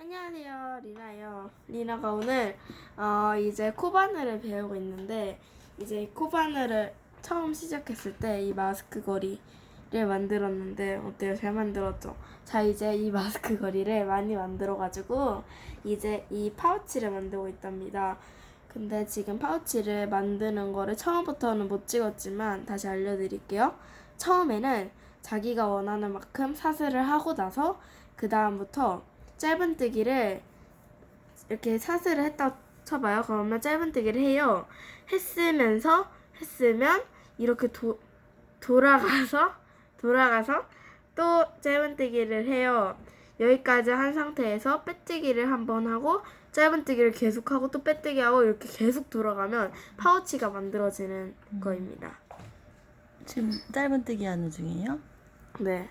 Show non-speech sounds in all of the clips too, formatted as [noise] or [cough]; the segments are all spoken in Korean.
안녕하세요, 리나예요. 리나가 오늘 어, 이제 코바늘을 배우고 있는데 이제 코바늘을 처음 시작했을 때 이 마스크 거리를 만들었는데 어때요? 잘 만들었죠? 자 이제 이 마스크 거리를 많이 만들어가지고 이제 이 파우치를 만들고 있답니다. 근데 지금 파우치를 만드는 거를 처음부터는 못 찍었지만 다시 알려드릴게요. 처음에는 자기가 원하는 만큼 사슬을 하고 나서 그 다음부터 짧은뜨기를 이렇게 사슬을 했다 쳐봐요. 그러면 짧은뜨기를 해요. 했으면서 했으면 이렇게 도, 돌아가서 돌아가서 또 짧은뜨기를 해요. 여기까지 한 상태에서 빼뜨기를 한번 하고 짧은뜨기를 계속하고 또 빼뜨기 하고 이렇게 계속 돌아가면 파우치가 만들어지는 거입니다. 지금 짧은뜨기 하는 중이에요? 네.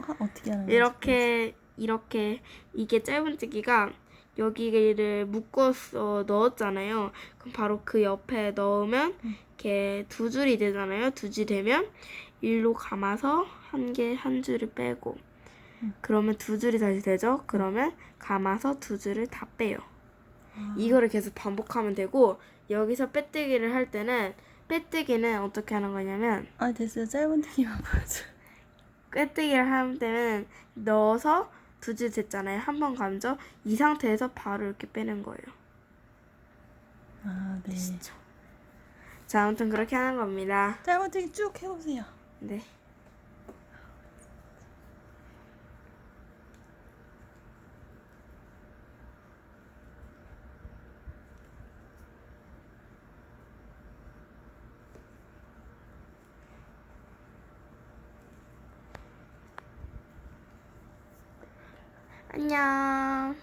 하, 어떻게 하는 거예요? 이렇게 이렇게 이게 짧은뜨기가 여기를 묶어서 넣었잖아요. 그럼 바로 그 옆에 넣으면 이렇게 두 줄이 되잖아요. 두 줄 되면 일로 감아서 한 개 한 줄을 빼고 그러면 두 줄이 다시 되죠. 그러면 감아서 두 줄을 다 빼요. 이거를 계속 반복하면 되고 여기서 빼뜨기를 할 때는 빼뜨기는 어떻게 하는 거냐면 아 됐어요. 짧은뜨기만 보여줘. [laughs] 꿰뜨기를 하는 때는 넣어서 두 줄 됐잖아요. 한 번 감죠? 이 상태에서 바로 이렇게 빼는 거예요. 아 네. 자, 아무튼 그렇게 하는 겁니다. 짧은뜨기 쭉 해보세요. 네. 안녕.